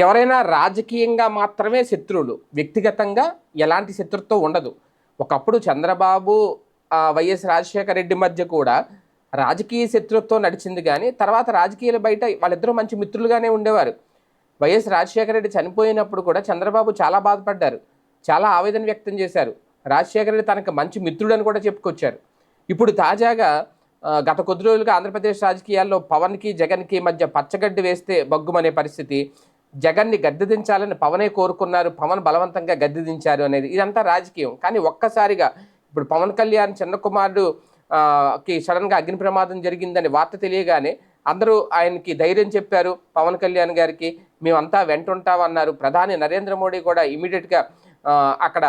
ఎవరైనా రాజకీయంగా మాత్రమే శత్రువులు. వ్యక్తిగతంగా ఎలాంటి శత్రుత్వం ఉండదు. ఒకప్పుడు చంద్రబాబు వైఎస్ రాజశేఖర రెడ్డి మధ్య కూడా రాజకీయ శత్రుత్వం నడిచింది కానీ తర్వాత రాజకీయాల బయట వాళ్ళిద్దరూ మంచి మిత్రులుగానే ఉండేవారు. వైఎస్ రాజశేఖర రెడ్డి చనిపోయినప్పుడు కూడా చంద్రబాబు చాలా బాధపడ్డారు. చాలా ఆవేదన వ్యక్తం చేశారు. రాజశేఖర రెడ్డి తనకు మంచి మిత్రుడని కూడా చెప్పుకొచ్చారు. ఇప్పుడు తాజాగా గత కొద్ది రోజులుగా ఆంధ్రప్రదేశ్ రాజకీయాల్లో పవన్కి జగన్కి మధ్య పచ్చగడ్డి వేస్తే బగ్గుమనే పరిస్థితి. జగన్ని గద్దెదించాలని పవనే కోరుకున్నారు పవన్ బలవంతంగా గద్దెదించారు అనేది ఇదంతా రాజకీయం. కానీ ఒక్కసారిగా ఇప్పుడు పవన్ కళ్యాణ్ చిన్న కుమారుడు కి సడన్గా అగ్ని ప్రమాదం జరిగిందని వార్త తెలియగానే అందరూ ఆయనకి ధైర్యం చెప్పారు పవన్ కళ్యాణ్ గారికి మేమంతా వెంటుంటామన్నారు. ప్రధాని నరేంద్ర మోడీ కూడా ఇమీడియట్గా అక్కడ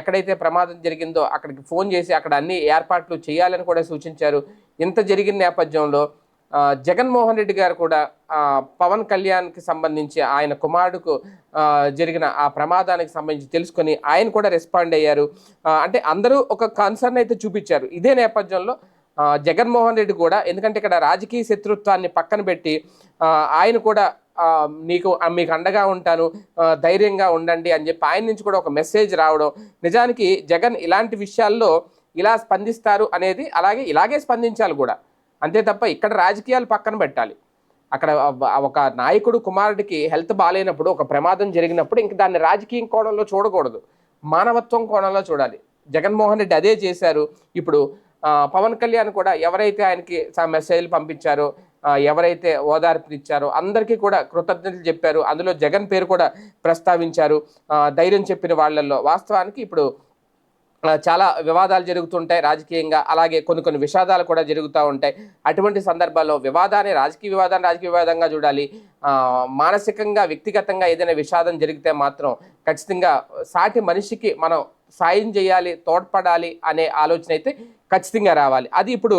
ఎక్కడైతే ప్రమాదం జరిగిందో అక్కడికి ఫోన్ చేసి అక్కడ అన్ని ఏర్పాట్లు చేయాలని కూడా సూచించారు. ఇంత జరిగిన నేపథ్యంలో జగన్మోహన్ రెడ్డి గారు కూడా పవన్ కళ్యాణ్కి సంబంధించి ఆయన కుమారుడుకు జరిగిన ఆ ప్రమాదానికి సంబంధించి తెలుసుకొని ఆయన కూడా రెస్పాండ్ అయ్యారు. అంటే అందరూ ఒక కన్సర్న్ అయితే చూపించారు. ఇదే నేపథ్యంలో జగన్మోహన్ రెడ్డి కూడా ఎందుకంటే ఇక్కడ రాజకీయ శత్రుత్వాన్ని పక్కన పెట్టి ఆయన కూడా నీకు మీకు అండగా ఉంటాను ధైర్యంగా ఉండండి అని చెప్పి ఆయన నుంచి కూడా ఒక మెసేజ్ రావడం నిజానికి జగన్ ఇలాంటి విషయాల్లో ఇలా స్పందిస్తారు అనేది అలాగే ఇలాగే స్పందించాలి కూడా. అంతే తప్ప ఇక్కడ రాజకీయాలు పక్కన పెట్టాలి. అక్కడ ఒక నాయకుడు కుమారుడికి హెల్త్ బాగాలేనప్పుడు ఒక ప్రమాదం జరిగినప్పుడు ఇంక దాన్ని రాజకీయం కోణంలో చూడకూడదు. మానవత్వం కోణంలో చూడాలి. జగన్మోహన్ రెడ్డి అదే చేశారు. ఇప్పుడు పవన్ కళ్యాణ్ కూడా ఎవరైతే ఆయనకి మెసేజ్లు పంపించారో ఎవరైతే ఓదార్పునిచ్చారో అందరికీ కూడా కృతజ్ఞతలు చెప్పారు. అందులో జగన్ పేరు కూడా ప్రస్తావించారు. ధైర్యం చెప్పిన వాళ్ళల్లో. వాస్తవానికి ఇప్పుడు చాలా వివాదాలు జరుగుతుంటాయి రాజకీయంగా. అలాగే కొన్ని కొన్ని విషాదాలు కూడా జరుగుతూ ఉంటాయి. అటువంటి సందర్భాల్లో వివాదాన్ని రాజకీయ వివాదాన్ని రాజకీయ వివాదంగా చూడాలి. మానసికంగా వ్యక్తిగతంగా ఏదైనా విషాదం జరిగితే మాత్రం ఖచ్చితంగా సాటి మనిషికి మనం సాయం చేయాలి తోడ్పడాలి అనే ఆలోచన అయితే ఖచ్చితంగా రావాలి. అది ఇప్పుడు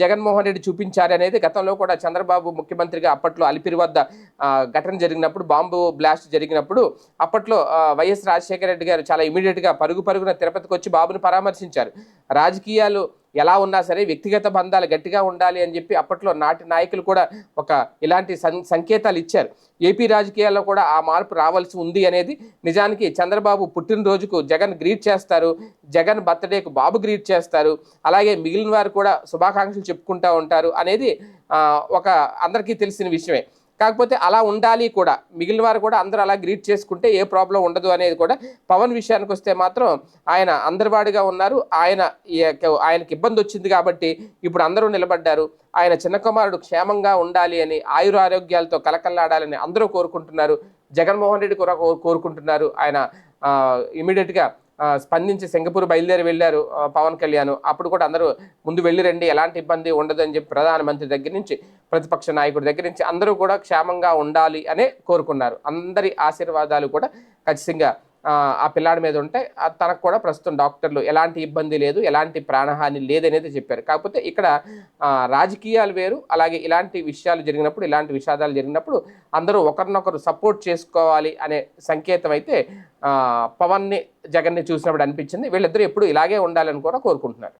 జగన్మోహన్ రెడ్డి చూపించారు అనేది గతంలో కూడా చంద్రబాబు ముఖ్యమంత్రిగా అప్పట్లో అలిపిరి వద్ద ఘటన జరిగినప్పుడు బాంబు బ్లాస్ట్ జరిగినప్పుడు అప్పట్లో వైఎస్ రాజశేఖర రెడ్డి గారు చాలా ఇమీడియట్గా పరుగు పరుగున తిరుపతికి వచ్చి బాబును పరామర్శించారు. రాజకీయాలు ఎలా ఉన్నా సరే వ్యక్తిగత బంధాలు గట్టిగా ఉండాలి అని చెప్పి అప్పట్లో నాటి నాయకులు కూడా ఒక ఇలాంటి సం- సంకేతాలు ఇచ్చారు. ఏపీ రాజకీయాల్లో కూడా ఆ మార్పు రావాల్సి ఉంది అనేది నిజానికి చంద్రబాబు పుట్టినరోజుకు జగన్ గ్రీట్ చేస్తారు జగన్ బర్త్డేకు బాబు గ్రీట్ చేస్తారు అలాగే మిగిలిన వారు కూడా శుభాకాంక్షలు చెప్పుకుంటూ ఉంటారు అనేది ఒక అందరికీ తెలిసిన విషయమే. కాకపోతే అలా ఉండాలి కూడా. మిగిలిన వారు కూడా అందరూ అలా గ్రీట్ చేసుకుంటే ఏ ప్రాబ్లం ఉండదు అనేది కూడా పవన్ విషయానికి వస్తే మాత్రం ఆయన అందరివాడిగా ఉన్నారు. ఆయన ఈ యొక్క- ఆయనకి ఇబ్బంది వచ్చింది కాబట్టి ఇప్పుడు అందరూ నిలబడ్డారు. ఆయన చిన్న కుమారుడు క్షేమంగా ఉండాలి అని ఆయుర ఆరోగ్యాలతో కలకల్లాడాలని అందరూ కోరుకుంటున్నారు. జగన్మోహన్ రెడ్డి కూడా కోరుకుంటున్నారు. ఆయన ఇమీడియట్గా స్పందించి సింగపూర్ బయలుదేరి వెళ్ళారు పవన్ కళ్యాణ్. అప్పుడు కూడా అందరూ ముందు వెళ్ళి రండి ఎలాంటి ఇబ్బంది ఉండదు అని చెప్పి ప్రధానమంత్రి దగ్గర నుంచి ప్రతిపక్ష నాయకుడి దగ్గర నుంచి అందరూ కూడా క్షేమంగా ఉండాలి అనే కోరుకున్నారు. అందరి ఆశీర్వాదాలు కూడా ఖచ్చితంగా ఆ, పిల్లాడి మీద ఉంటే తనకు కూడా ప్రస్తుతం డాక్టర్లు ఎలాంటి ఇబ్బంది లేదు ఎలాంటి ప్రాణహాని లేదనేది చెప్పారు. కాకపోతే ఇక్కడ రాజకీయాలు వేరు అలాగే ఇలాంటి విషయాలు జరిగినప్పుడు ఇలాంటి విషాదాలు జరిగినప్పుడు అందరూ ఒకరినొకరు సపోర్ట్ చేసుకోవాలి అనే సంకేతం అయితే పవన్ని జగన్ని చూసినప్పుడు అనిపించింది. వీళ్ళిద్దరూ ఎప్పుడు ఇలాగే ఉండాలని కూడా కోరుకుంటున్నారు.